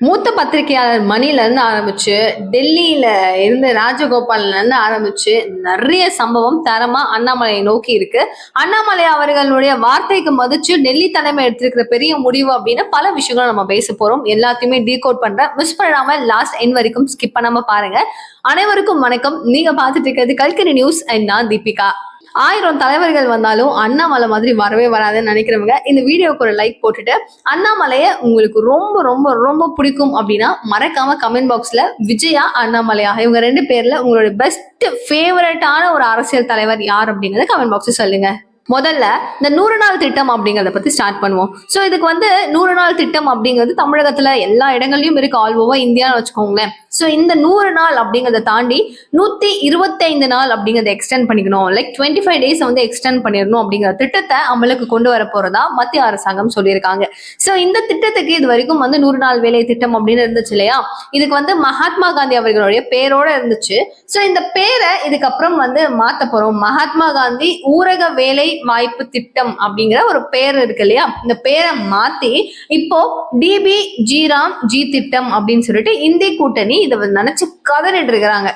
மூத்த பத்திரிகையாளர் மணில இருந்து ஆரம்பிச்சு டெல்லியில இருந்து ராஜகோபால்ல இருந்து ஆரம்பிச்சு நிறைய சம்பவம் தரமா அண்ணாமலையை நோக்கி இருக்கு. அண்ணாமலை அவர்களுடைய வார்த்தைக்கு மதிச்சு டெல்லி தலைமை எடுத்திருக்கிற பெரிய முடிவு அப்படின்னு பல விஷயங்களும் நம்ம பேச போறோம். எல்லாத்தையுமே டீகோட் பண்றேன் மிஸ் பண்ணாம லாஸ்ட் என் வரைக்கும் ஸ்கிப் பண்ணாம பாருங்க. அனைவருக்கும் வணக்கம். நீங்க பார்த்துட்டு இருக்கிறது கல்கரி நியூஸ் அண்ட் நான் தீபிகா. ஆயிரம் தலைவர்கள் வந்தாலும் அண்ணாமலை மாதிரி வரவே வராதுன்னு நினைக்கிறவங்க இந்த வீடியோக்கு ஒரு லைக் போட்டுட்டு அண்ணாமலையை உங்களுக்கு ரொம்ப ரொம்ப ரொம்ப பிடிக்கும் அப்படின்னா மறக்காம கமெண்ட் பாக்ஸ்ல விஜயா அண்ணாமலையா இவங்க ரெண்டு பேர்ல உங்களுடைய பெஸ்ட் ஃபேவரட்டான ஒரு அரசியல் தலைவர் யார் அப்படிங்கறத கமெண்ட் பாக்ஸ் சொல்லுங்க. முதல்ல இந்த நூறு நாள் திட்டம் அப்படிங்கறத பத்தி ஸ்டார்ட் பண்ணுவோம். ஸோ இதுக்கு வந்து நூறு நாள் திட்டம் அப்படிங்கிறது தமிழகத்துல எல்லா இடங்கள்லயும் இருக்கு. ஆல் ஓவர் இந்தியான்னு வச்சுக்கோங்களேன். ஸோ இந்த நூறு நாள் அப்படிங்கறத தாண்டி நூத்தி இருபத்தைந்து நாள் அப்படிங்கறத எக்ஸ்டெண்ட் பண்ணிக்கணும். லைக் டுவெண்ட்டி ஃபைவ் டேஸ் வந்து எக்ஸ்டெண்ட் பண்ணிடணும் அப்படிங்கிற திட்டத்தை அமலுக்கு கொண்டு வர போறதா மத்திய அரசாங்கம் சொல்லியிருக்காங்க. ஸோ இந்த திட்டத்துக்கு இது வரைக்கும் வந்து நூறு நாள் வேலை திட்டம் அப்படின்னு இருந்துச்சு இல்லையா? இதுக்கு வந்து மகாத்மா காந்தி அவர்களுடைய பேரோட இருந்துச்சு. ஸோ இந்த பேரை இதுக்கப்புறம் வந்து மாத்த போறோம். மகாத்மா காந்தி ஊரக வேலை வாய்ப்பு திட்டம் அப்படிங்கிற ஒரு பேர் இருக்கு இல்லையா? இந்த பேரை மாத்தி இப்போ டிபி ஜிராம் ஜி திட்டம் அப்படின்னு சொல்லிட்டு இந்திய கூட்டணி இதை நினைச்சு கதறிட்டு இருக்கிறாங்க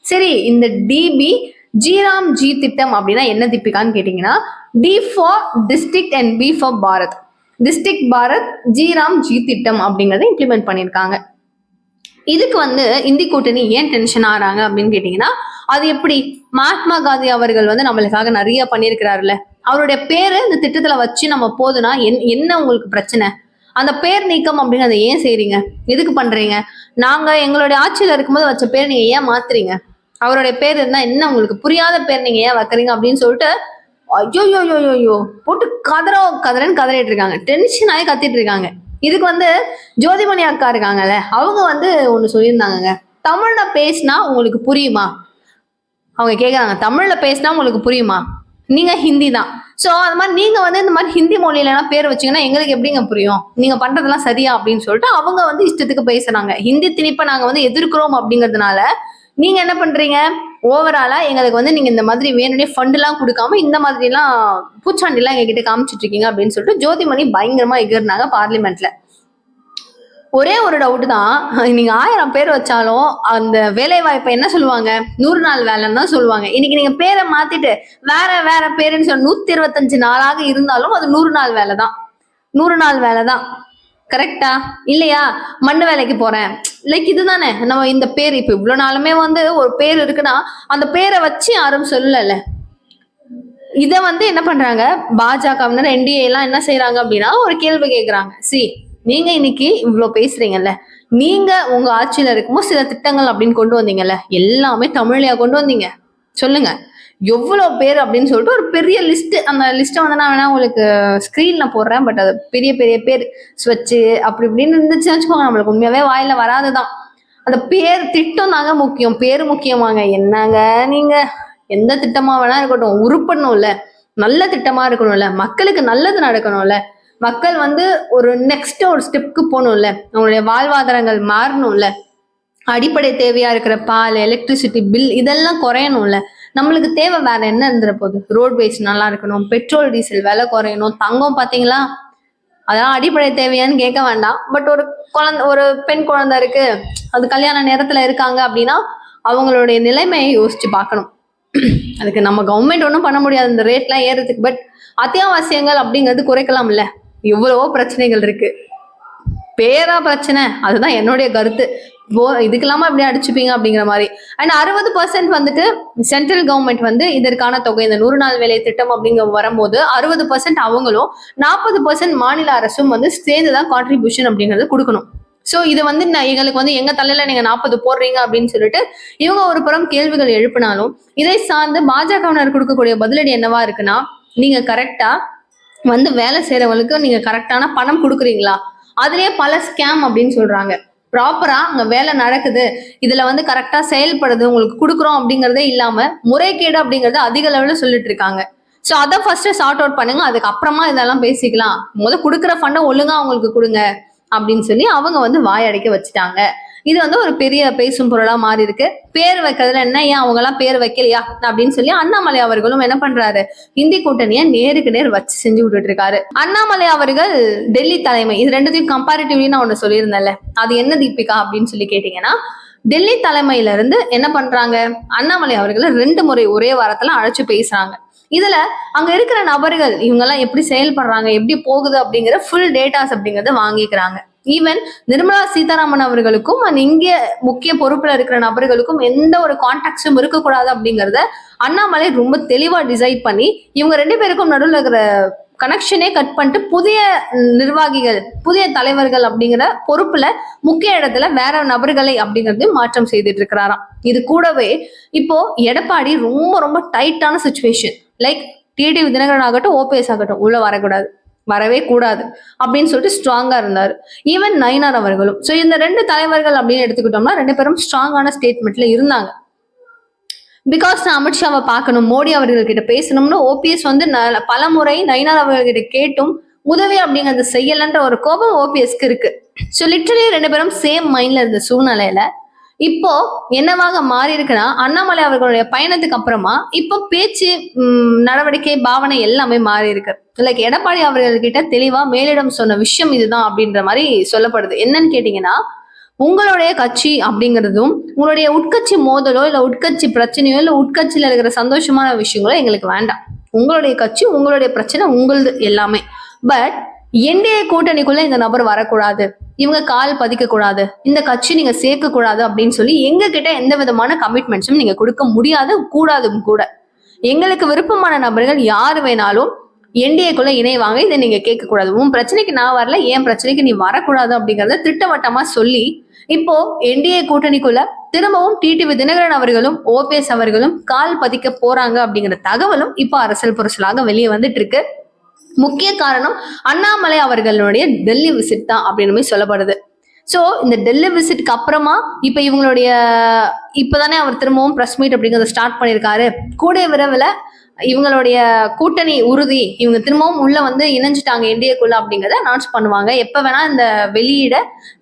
சரி இந்த டிபி ஜிராம் ஜி திட்டம் அப்படின்னா என்ன திப்பிக்கான்னு கேட்டீங்கன்னா D for district and B for Bharat. District Bharat G RAM G திட்டம் அப்படிங்கறத இம்ப்ளிமெண்ட் பண்ணியிருக்காங்க. இதுக்கு வந்து இந்தி கூட்டணி ஏன் டென்ஷன் ஆறாங்க அப்படின்னு கேட்டீங்கன்னா அது எப்படி? மகாத்மா காந்தி அவர்கள் வந்து நம்மளுக்காக நிறைய பண்ணியிருக்கிறாருல்ல. அவருடைய பேரு இந்த திட்டத்துல வச்சு நம்ம போதுனா என் என்ன உங்களுக்கு பிரச்சனை? அந்த பேர் நீக்கம் அப்படின்னு அதை ஏன் செய்றீங்க? எதுக்கு பண்றீங்க? நாங்க எங்களுடைய ஆட்சியில இருக்கும்போது வச்ச பேர் நீங்க ஏன் மாத்துறீங்க? அவருடைய பேர் இருந்தா என்ன உங்களுக்கு புரியாத பேர் நீங்க ஏன் வைக்கிறீங்க அப்படின்னு சொல்லிட்டு ஐயோ ஐயோ போட்டு கதறோ கதறன்னு கதறிட்டு இருக்காங்க. டென்ஷன் ஆகி கத்திட்டு இருக்காங்க. இதுக்கு வந்து ஜோதிமணி அக்கா இருக்காங்கல்ல அவங்க வந்து ஒன்று சொல்லியிருந்தாங்கங்க. தமிழ்ல பேசினா உங்களுக்கு புரியுமா? அவங்க கேட்குறாங்க தமிழில் பேசினா உங்களுக்கு புரியுமா? நீங்கள் ஹிந்தி தான். ஸோ அது மாதிரி நீங்கள் வந்து இந்த மாதிரி ஹிந்தி மொழியிலலாம் பேர் வச்சீங்கன்னா எங்களுக்கு எப்படிங்க புரியும்? நீங்கள் பண்ணுறதெல்லாம் சரியா அப்படின்னு சொல்லிட்டு அவங்க வந்து இஷ்டத்துக்கு பேசுகிறாங்க ஹிந்தி திணிப்பை நாங்கள் வந்து எதிர்க்கிறோம் அப்படிங்கிறதுனால நீங்கள் என்ன பண்ணுறீங்க ஓவராலா எங்களுக்கு வந்து நீங்க இந்த மாதிரி வேணும்னே ஃபண்ட் கொடுக்காம இந்த மாதிரி எல்லாம் பூச்சாண்டி எல்லாம் எங்ககிட்ட காமிச்சிட்டு இருக்கீங்க அப்படின்னு சொல்லிட்டு ஜோதிமணி பயங்கரமா எகிர்னாங்க பார்லிமெண்ட்ல ஒரே ஒரு டவுட் தான். நீங்க ஆயிரம் பேர் வச்சாலும் அந்த வேலை வாய்ப்பை என்ன சொல்லுவாங்க? நூறு நாள் வேலைன்னு தான் சொல்லுவாங்க. இன்னைக்கு நீங்க பேரை மாத்திட்டு வேற வேற பேருன்னு சொல்ல நூத்தி இருபத்தஞ்சு நாளாக இருந்தாலும் அது நூறு நாள் வேலை தான். நூறு நாள் வேலை தான். கரெக்டா இல்லையா? மண்ணு வேலைக்கு போறேன். லைக் இதுதானே? நம்ம இந்த பேர் இப்ப இவ்வளவு நாளுமே வந்து ஒரு பேர் இருக்குன்னா அந்த பேரை வச்சு யாரும் சொல்லல. இதை வந்து என்ன பண்றாங்க? பாஜகவினர் என்டிஏ எல்லாம் என்ன செய்யறாங்க அப்படின்னா ஒரு கேள்வி கேட்கறாங்க சி நீங்க இன்னைக்கு இவ்வளவு பேசுறீங்கல்ல? நீங்க உங்க ஆட்சியில இருக்கும்போது சில திட்டங்கள் அப்படின்னு கொண்டு வந்தீங்கல்ல? எல்லாமே தமிழ்லையா கொண்டு வந்தீங்க. சொல்லுங்க. எவ்வளவு பேர் அப்படின்னு சொல்லிட்டு ஒரு பெரிய லிஸ்ட் அந்த லிஸ்ட்டை வந்து நான் வேணா உங்களுக்கு ஸ்க்ரீனில் போடுறேன். பட் அது பெரிய பெரிய பேர் ஸ்வச்சு அப்படி இப்படின்னு இருந்துச்சுன்னு வச்சுக்கோங்க. நம்மளுக்கு உண்மையாவே வாயில வராதுதான். அந்த பேர் திட்டம் தாங்க முக்கியம். பேர் முக்கியமாங்க. என்னங்க நீங்க? எந்த திட்டமா வேணா இருக்கட்டும். உருப்படணும்ல. நல்ல திட்டமா இருக்கணும்ல. மக்களுக்கு நல்லது நடக்கணும்ல. மக்கள் வந்து ஒரு நெக்ஸ்ட் ஒரு ஸ்டெப்க்கு போகணும்ல. அவங்களுடைய வாழ்வாதாரங்கள் மாறணும்ல. அடிப்படை தேவையா இருக்கிற பால் எலக்ட்ரிசிட்டி பில் இதெல்லாம் குறையணும்ல. நம்மளுக்கு தேவை வேற என்ன இருந்துற போகுது? ரோட்வேஸ் நல்லா இருக்கணும் பெட்ரோல் டீசல் விலை குறையணும் தங்கம் பாத்தீங்களா அதெல்லாம் அடிப்படை தேவையான்னு கேட்க வேண்டாம். பட் ஒரு குழந்த ஒரு பெண் குழந்தை இருக்கு அது கல்யாண நேரத்துல இருக்காங்க அப்படின்னா அவங்களுடைய நிலைமையை யோசிச்சு பார்க்கணும். அதுக்கு நம்ம கவர்மெண்ட் ஒன்றும் பண்ண முடியாது. இந்த ரேட்லாம் ஏறதுக்கு பட் அத்தியாவசியங்கள் அப்படிங்கிறது குறைக்கலாம்ல. எவ்வளவோ பிரச்சனைகள் இருக்கு. பேரா பிரச்சனை. அதுதான் என்னுடைய கருத்து. போ இதுக்கெல்லாமா இப்படி அடிச்சுப்பீங்க அப்படிங்கிற மாதிரி. அண்ட் அறுபது பர்சன்ட் வந்துட்டு சென்ட்ரல் கவர்மெண்ட் வந்து இதற்கான தொகை இந்த நூறு நாள் வேலை திட்டம் அப்படிங்க வரும்போது அறுபது பர்சன்ட் அவங்களும் நாற்பது பர்சன்ட் மாநில அரசும் வந்து சேர்ந்து தான் கான்ட்ரிபியூஷன் அப்படிங்கிறது கொடுக்கணும். ஸோ இது வந்து நான் எங்களுக்கு வந்து எங்க தலையில நீங்க நாற்பது போடுறீங்க அப்படின்னு சொல்லிட்டு இவங்க ஒரு புறம் கேள்விகள் எழுப்பினாலும் இதை சார்ந்து பாஜகவினர் கொடுக்கக்கூடிய பதிலடி என்னவா இருக்குன்னா நீங்க கரெக்டா வந்து வேலை செய்யறவங்களுக்கு நீங்க கரெக்டான பணம் கொடுக்குறீங்களா? அதுலயே பல ஸ்கேம் அப்படின்னு சொல்றாங்க. ப்ராப்பரா அங்க வேலை நடக்குது. இதுல வந்து கரெக்டா செயல்படுது. உங்களுக்கு கொடுக்குறோம் அப்படிங்கறதே இல்லாம முறைகேடு அப்படிங்கறத அதிக லெவல்ல சொல்லிட்டு இருக்காங்க. ஸோ அதை ஃபர்ஸ்ட் சார்ட் அவுட் பண்ணுங்க. அதுக்கப்புறமா இதெல்லாம் பேசிக்கலாம். முதல் கொடுக்குற ஃபண்டை ஒழுங்கா அவங்களுக்கு கொடுங்க அப்படின்னு சொல்லி அவங்க வந்து வாயடைக்க வச்சுட்டாங்க. இது வந்து ஒரு பெரிய பேசும் பொருளா மாறி இருக்கு. பேர் வைக்கிறதுல என்ன? ஏன் அவங்க எல்லாம் பேர் வைக்கலையா? அப்படின்னு சொல்லி அண்ணாமலை அவர்களும் என்ன பண்றாரு? இந்தி கூட்டணியை நேருக்கு நேர் வச்சு செஞ்சு விட்டுட்டு இருக்காரு. அண்ணாமலை அவர்கள் டெல்லி தலைமை. இது ரெண்டுத்தையும் கம்பேரிட்டிவ்லி நான் ஒண்ணு சொல்லியிருந்தேன்ல. அது என்ன தீபிகா அப்படின்னு சொல்லி கேட்டீங்கன்னா டெல்லி தலைமையில இருந்து என்ன பண்றாங்க? அண்ணாமலை அவர்களை ரெண்டு முறை ஒரே வாரத்துல அழைச்சு பேசுறாங்க. இதுல அங்க இருக்கிற நபர்கள் இவங்க எல்லாம் எப்படி செயல்படுறாங்க? எப்படி போகுது அப்படிங்கிற ஃபுல் டேட்டாஸ் அப்படிங்கறத வாங்கிக்கிறாங்க. ஈவன் நிர்மலா சீதாராமன் அவர்களுக்கும் அண்ட் இங்கே முக்கிய பொறுப்புல இருக்கிற நபர்களுக்கும் எந்த ஒரு கான்டாக்ட்ஸும் இருக்கக்கூடாது அப்படிங்கறத அண்ணாமலை ரொம்ப தெளிவா டிசைட் பண்ணி இவங்க ரெண்டு பேருக்கும் நடுவில் இருக்கிற கனெக்ஷனே கட் பண்ணிட்டு புதிய நிர்வாகிகள் புதிய தலைவர்கள் அப்படிங்கிற பொறுப்புல முக்கிய இடத்துல வேற நபர்களை அப்படிங்கறதையும் மாற்றம் செய்துட்டு இருக்கிறாராம். இது கூடவே இப்போ எடப்பாடி ரொம்ப ரொம்ப டைட்டான சுச்சுவேஷன் லைக் டிடிவி தினகரன் ஆகட்டும் ஓபிஎஸ் ஆகட்டும் உள்ள வரக்கூடாது. வரவே கூடாது அப்படின்னு சொல்லிட்டு ஸ்ட்ராங்கா இருந்தார். ஈவன் நயினார் அவர்களும். ஸோ இந்த ரெண்டு தலைவர்கள் அப்படின்னு எடுத்துக்கிட்டோம்னா ரெண்டு பேரும் ஸ்ட்ராங்கான ஸ்டேட்மெண்ட்ல இருந்தாங்க. பிகாஸ் நான் அமித்ஷாவை பார்க்கணும் மோடி அவர்கள்கிட்ட பேசணும்னு ஓபிஎஸ் வந்து ந- பல முறை நயினார் அவர்கள்கிட்ட கேட்டும் உதவி அப்படிங்கிறத செய்யலன்ற ஒரு கோபம் ஓபிஎஸ்க்கு இருக்கு. ஸோ லிட்டரலி ரெண்டு பேரும் சேம் மைண்ட்ல இருந்த சூழ்நிலையில இப்போ என்னவாக மாறி இருக்குன்னா அண்ணாமலை அவர்களுடைய பயணத்துக்கு அப்புறமா இப்போ பேச்சு நடவடிக்கை பாவனை எல்லாமே மாறி இருக்கு லைக் எடப்பாடி அவர்கள்கிட்ட தெளிவா மேலிடம் சொன்ன விஷயம் இதுதான் அப்படின்ற மாதிரி சொல்லப்படுது. என்னன்னு கேட்டீங்கன்னா உங்களுடைய கட்சி அப்படிங்கிறதும் உங்களுடைய உட்கட்சி மோதலோ இல்ல உட்கட்சி பிரச்சனையோ இல்ல உட்கட்சியில இருக்கிற சந்தோஷமான விஷயங்களோ எங்களுக்கு வேண்டாம். உங்களுடைய கட்சி உங்களுடைய பிரச்சனை உங்களது எல்லாமே. பட் என்டிஏ கூட்டணிக்குள்ள இந்த நபர் வரக்கூடாது. இவங்க கால் பதிக்க கூடாது இந்த கட்சி நீங்க சேர்க்க கூடாது அப்படின்னு சொல்லி எங்க கிட்ட எந்த விதமான கமிட்மெண்ட்ஸும் நீங்க கொடுக்க முடியாது கூடாதும் கூட. எங்களுக்கு விருப்பமான நபர்கள் யார் வேணாலும் என்டிஏக்குள்ள இணைவாங்க இதை நீங்க கேட்க கூடாது உன் பிரச்சனைக்கு நான் வரல என் பிரச்சனைக்கு நீ வரக்கூடாது அப்படிங்கறத திட்டவட்டமா சொல்லி இப்போ என்டிஏ கூட்டணிக்குள்ள திரும்பவும் டிடிவி தினகரன் அவர்களும் ஓபிஎஸ் அவர்களும் கால் பதிக்க போறாங்க அப்படிங்கிற தகவலும் இப்போ அரசியல் புரசலாக வெளியே வந்துட்டு இருக்கு. முக்கிய காரணம் அண்ணாமலை அவர்களுடைய டெல்லி விசிட் தான் அப்படின்னு சொல்லப்படுது. ஸோ இந்த டெல்லி விசிட்க்கு அப்புறமா இப்போ இவங்களுடைய இப்போதானே அவர் திரும்பவும் ப்ரெஸ் மீட் அப்படிங்கிறத ஸ்டார்ட் பண்ணியிருக்காரு கூடிய விரைவில் இவங்களுடைய கூட்டணி உறுதி இவங்க திரும்பவும் உள்ள வந்து இணைஞ்சிட்டாங்க இந்தியக்குள்ள அப்படிங்கிறத அனௌன்ஸ் பண்ணுவாங்க. எப்போ வேணா இந்த வெளியிட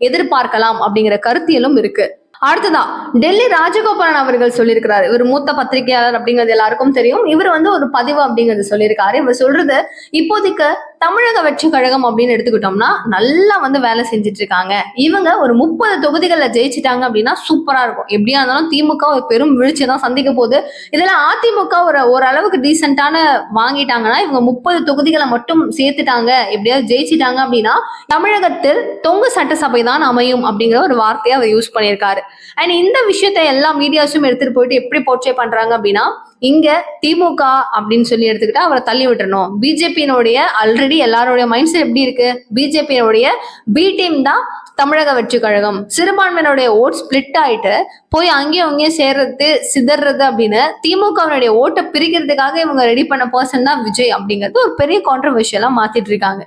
எதிர்பார்க்கலாம் அப்படிங்கிற கருத்தியலும் இருக்கு. அடுத்ததான் டெல்லி ராஜகோபாலன் அவர்கள் சொல்லியிருக்கிறாரு. இவர் மூத்த பத்திரிகையாளர் அப்படிங்கிறது எல்லாருக்கும் தெரியும். இவர் வந்து ஒரு பதிவு அப்படிங்கிறது சொல்லியிருக்காரு. இவர் சொல்றது இப்போதைக்கு தமிழக வெற்றி கழகம் அப்படின்னு எடுத்துக்கிட்டோம்னா நல்லா வந்து வேலை செஞ்சுட்டு இருக்காங்க இவங்க ஒரு முப்பது தொகுதிகளில் ஜெயிச்சிட்டாங்க அப்படின்னா சூப்பரா இருக்கும். எப்படியா இருந்தாலும் திமுக ஒரு பெரும் வீழ்ச்சி தான் சந்திக்க போகுது. இதுல அதிமுக ஒரு ஓரளவுக்கு டீசென்டான வாங்கிட்டாங்கன்னா இவங்க முப்பது தொகுதிகளை மட்டும் சேர்த்துட்டாங்க. எப்படியாவது ஜெயிச்சிட்டாங்க அப்படின்னா தமிழகத்தில் தொங்கு சட்டசபை தான் அமையும் அப்படிங்கிற ஒரு வார்த்தையை அவர் யூஸ் பண்ணியிருக்காரு. அண்ட் இந்த விஷயத்தை எல்லா மீடியாஸும் எடுத்துட்டு போயிட்டு எப்படி போர்ட்ரே பண்றாங்க அப்படின்னா இங்க திமுக அப்படின்னு சொல்லி எடுத்துக்கிட்டா அவரை தள்ளி விட்டுறணும். பிஜேபியினுடைய ஆல்ரெடி எல்லாருடைய மைண்ட் செட் எப்படி இருக்கு? பிஜேபியினுடைய பி டீம் தான் தமிழக வெற்றி கழகம். சிறுபான்மையினுடைய ஓட் ஸ்பிளிட் ஆயிட்டு போய் அங்கேயும் அங்கேயும் சேர்றது சிதறது அப்படின்னு திமுகவினுடைய ஓட்டை பிரிக்கிறதுக்காக இவங்க ரெடி பண்ண பர்சன் தான் விஜய் அப்படிங்கிறது ஒரு பெரிய கான்ட்ரவர்ஷியலா மாத்திட்டு இருக்காங்க.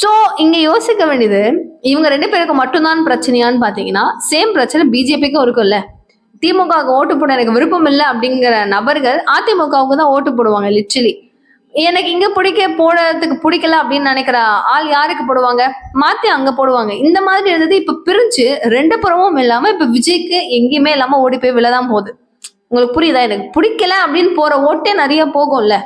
சோ இங்க யோசிக்க வேண்டியது இவங்க ரெண்டு பேருக்கு மட்டும்தான் பிரச்சனையான்னு பாத்தீங்கன்னா சேம் பிரச்சனை பிஜேபிக்கும் இருக்கும்ல திமுகவுக்கு ஓட்டு போட எனக்கு விருப்பம் இல்லை அப்படிங்கிற நபர்கள் அதிமுகவுக்கு தான் ஓட்டு போடுவாங்க லிட்ரலி எனக்கு இங்க பிடிக்க போடுறதுக்கு பிடிக்கல அப்படின்னு நினைக்கிற ஆள் யாருக்கு போடுவாங்க? மாத்தி அங்க போடுவாங்க. இந்த மாதிரி இருந்தது இப்ப பிரிஞ்சு ரெண்டு புறமும் இல்லாம இப்ப விஜய்க்கு எங்கேயுமே இல்லாம ஓடி போய் விழதான் போகுது. உங்களுக்கு புரியுதா? எனக்கு பிடிக்கல அப்படின்னு போற ஓட்டே நிறைய போகும்ல.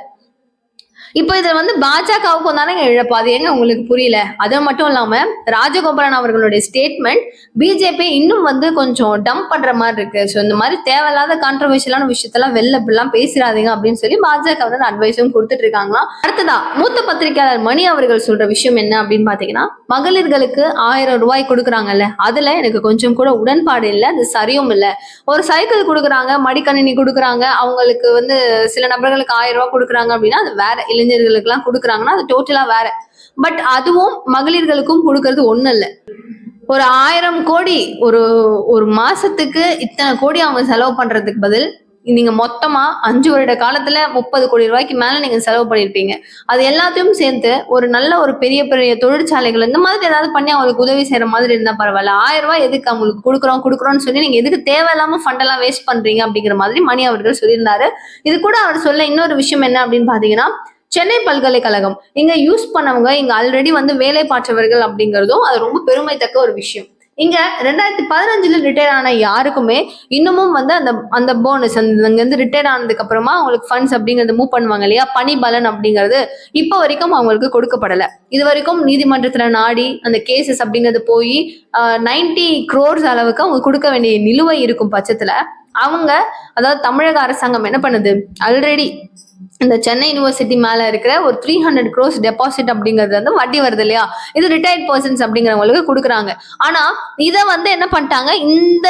இப்போ இதுல வந்து பாஜகவுக்கும் தானே இழப்பு. அது எங்க உங்களுக்கு புரியல? அது மட்டும் இல்லாம ராஜகோபாலன் அவர்களுடைய ஸ்டேட்மெண்ட் பிஜேபி இன்னும் வந்து கொஞ்சம் டம்ப் பண்ற மாதிரி இருக்கு. ஸோ இந்த மாதிரி தேவையில்லாத கான்ட்ரவர்ஷியலான விஷயத்தெல்லாம் வெளில இப்படிலாம் பேசிடாதீங்க அப்படின்னு சொல்லி பாஜக வந்து அட்வைஸும் கொடுத்துட்டு இருக்காங்களா அடுத்ததா மூத்த பத்திரிகையாளர் மணி அவர்கள் சொல்ற விஷயம் என்ன அப்படின்னு பாத்தீங்கன்னா மகளிர்களுக்கு ஆயிரம் ரூபாய் கொடுக்குறாங்கல்ல அதுல எனக்கு கொஞ்சம் கூட உடன்பாடு இல்லை அது சரியும் இல்லை. ஒரு சைக்கிள் கொடுக்குறாங்க மடிக்கணினி கொடுக்குறாங்க அவங்களுக்கு வந்து சில நபர்களுக்கு ஆயிரம் ரூபாய் கொடுக்குறாங்க அப்படின்னா அது வேற இளைஞர்களுக்கெல்லாம் கொடுக்குறாங்கன்னா அது டோட்டலா வேற. பட் அதுவும் மகளிர்களுக்கும் கொடுக்கறது ஒண்ணு இல்லை. ஒரு ஆயிரம் கோடி ஒரு ஒரு மாசத்துக்கு இத்தனை கோடி அவங்க செலவு பண்றதுக்கு பதில் நீங்க மொத்தமா அஞ்சு வருட காலத்துல முப்பது கோடி ரூபாய்க்கு மேல நீங்க செலவு பண்ணிருப்பீங்க. அது எல்லாத்தையும் சேர்த்து ஒரு நல்ல ஒரு பெரிய பெரிய தொழிற்சாலைகள் இந்த மாதிரி ஏதாவது பண்ணி அவங்களுக்கு உதவி செய்யற மாதிரி இருந்தா பரவாயில்ல. ஆயிரம் ரூபாய் எதுக்கு அவங்களுக்கு கொடுக்குறோம் கொடுக்குறோம்னு சொல்லி நீங்க எதுக்கு தேவையில்லாம ஃபண்ட் எல்லாம் வேஸ்ட் பண்றீங்க அப்படிங்கிற மாதிரி மணி அவர்கள் சொல்லியிருந்தாரு. இது கூட அவர் சொல்ல இன்னொரு விஷயம் என்ன அப்படின்னு பாத்தீங்கன்னா சென்னை பல்கலைக்கழகம். இங்க யூஸ் பண்ணவங்க இங்க ஆல்ரெடி வந்து வேலை பார்த்தவர்கள் அப்படிங்கிறதும் அது ரொம்ப பெருமைத்தக்க ஒரு விஷயம். இங்க ரெண்டாயிரத்தி பதினஞ்சுல ரிட்டையர் ஆன யாருக்குமே இன்னமும் வந்து அந்த அந்த போனஸ் அந்த இருந்து ரிட்டையர் ஆனதுக்கு அப்புறமா அவங்களுக்கு ஃபண்ட்ஸ் அப்படிங்கறது மூவ் பண்ணுவாங்க இல்லையா? பணி பலன் அப்படிங்கிறது இப்போ வரைக்கும் அவங்களுக்கு கொடுக்கப்படல. இது வரைக்கும் நீதிமன்றத்துல நாடி அந்த கேசஸ் அப்படிங்கிறது போய் நைன்டி க்ரோர்ஸ் அளவுக்கு அவங்க கொடுக்க வேண்டிய நிலுவை இருக்கும் பட்சத்துல அவங்க அதாவது தமிழக அரசாங்கம் என்ன பண்ணுது? ஆல்ரெடி இந்த சென்னை யூனிவர்சிட்டி மேல இருக்கிற ஒரு த்ரீ ஹண்ட்ரட் க்ரோஸ் டெபாசிட் அப்படிங்கிறது வந்து வட்டி வருது இல்லையா? இது ரிட்டையர்ட் பர்சன்ஸ் அப்படிங்கிறவங்களுக்கு கொடுக்குறாங்க. ஆனா இதை வந்து என்ன பண்ணிட்டாங்க? இந்த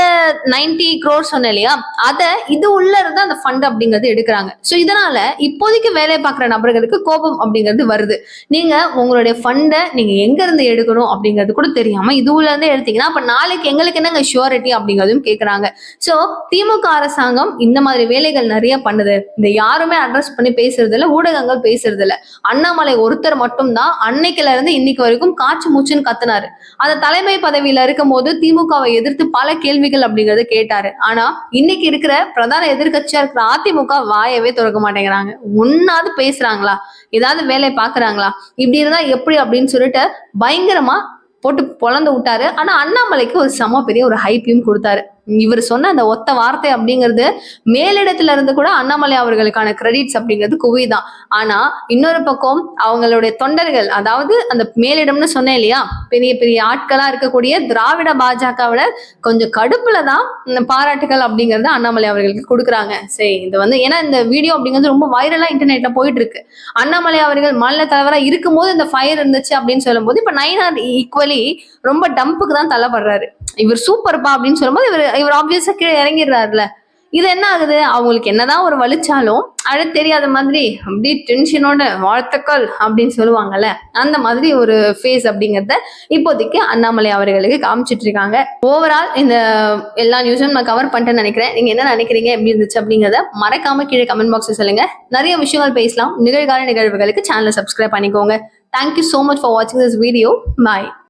நைன்டி க்ரோர் சொன்னேன் இல்லையா? அதை இது உள்ள இருந்து அந்த ஃபண்ட் அப்படிங்கிறது எடுக்கிறாங்க. ஸோ இதனால இப்போதைக்கு வேலை பார்க்குற நபர்களுக்கு கோபம் அப்படிங்கிறது வருது. நீங்க உங்களுடைய ஃபண்டை நீங்க எங்க இருந்து எடுக்கணும் அப்படிங்கிறது கூட தெரியாம இது உள்ள இருந்து எடுத்தீங்கன்னா அப்ப நாளைக்கு எங்களுக்கு என்னங்க ஷுவரிட்டி அப்படிங்கிறதும் கேட்குறாங்க ஸோ திமுக அரசாங்கம் இந்த மாதிரி வேலைகள் நிறைய பண்ணுது. இந்த யாருமே அட்ரஸ் பண்ணி பேசுறது ஊடகங்கள் பேசுறது இல்லை அண்ணாமலை ஒருத்தர் மட்டும்தான் அன்னைக்குல இருந்து இன்னைக்கு வரைக்கும் காச்சு மூச்சுன்னு கத்துனாரு. அந்த தலைமை பதவியில இருக்கும்போது திமுகவை எதிர்த்து பல கேள்விகள் அப்படிங்கறத கேட்டாரு. ஆனா இன்னைக்கு இருக்கிற பிரதான எதிர்கட்சியா இருக்கிற அதிமுக வாயவே திறக்க மாட்டேங்கிறாங்க. ஒன்னாவது பேசுறாங்களா? ஏதாவது வேலையை பாக்குறாங்களா? இப்படி இருந்தா எப்படி அப்படின்னு சொல்லிட்டு பயங்கரமா போட்டு பொழந்து விட்டாரு. ஆனா அண்ணாமலைக்கு ஒரு செம பெரிய ஒரு ஹைப்பையும் கொடுத்தாரு. இவர் சொன்ன அந்த ஒத்த வார்த்தை அப்படிங்கிறது மேலிடத்துல இருந்து கூட அண்ணாமலை அவர்களுக்கான கிரெடிட்ஸ் அப்படிங்கிறது குவிதான். ஆனா இன்னொரு பக்கம் அவங்களுடைய தொண்டர்கள் அதாவது அந்த மேலிடம்னு சொன்னேன் இல்லையா பெரிய பெரிய ஆட்களா இருக்கக்கூடிய திராவிட பாஜகவில கொஞ்சம் கடுப்புல தான் இந்த பாராட்டுகள் அப்படிங்கறது அண்ணாமலை அவர்களுக்கு கொடுக்குறாங்க. சரி இது வந்து ஏன்னா இந்த வீடியோ அப்படிங்கிறது ரொம்ப வைரலா இன்டர்நெட்ல போயிட்டு இருக்கு அண்ணாமலை அவர்கள் மாநில தலைவரா இருக்கும்போது இந்த ஃபயர் இருந்துச்சு அப்படின்னு சொல்லும்போது இப்ப நைனார் ஈக்குவலி ரொம்ப டம்புக்கு தான் தள்ளப்படுறாரு. இவர் சூப்பர்ப்பா அப்படின்னு சொல்லும்போது இவர் இவர் ஆப்வியஸா கீழே இறங்கிடுறாருல. இது என்ன ஆகுது? அவங்களுக்கு என்னதான் ஒரு வலிச்சாலும் அது தெரியாத மாதிரி அப்படியே டென்ஷனோட வாழ்த்துக்கள் அப்படின்னு சொல்லுவாங்கல்ல. அந்த மாதிரி ஒரு ஃபேஸ் அப்படிங்கிறத இப்போதைக்கு அண்ணாமலை அவர்களுக்கு காமிச்சிட்டு இருக்காங்க. ஓவரால் இந்த எல்லா நியூஸும் நான் கவர் பண்ணிட்டேன்னு நினைக்கிறேன். நீங்க என்ன நினைக்கிறீங்க? எப்படி இருந்துச்சு அப்படிங்கிறத மறக்காம கீழே கமெண்ட் பாக்ஸ்ல சொல்லுங்க. நிறைய விஷயங்கள் பேசலாம். நிகழ்கால நிகழ்வுகளுக்கு சேனலை சப்ஸ்கிரைப் பண்ணிக்கோங்க. Thank you so much for வாட்சிங் திஸ் வீடியோ பாய்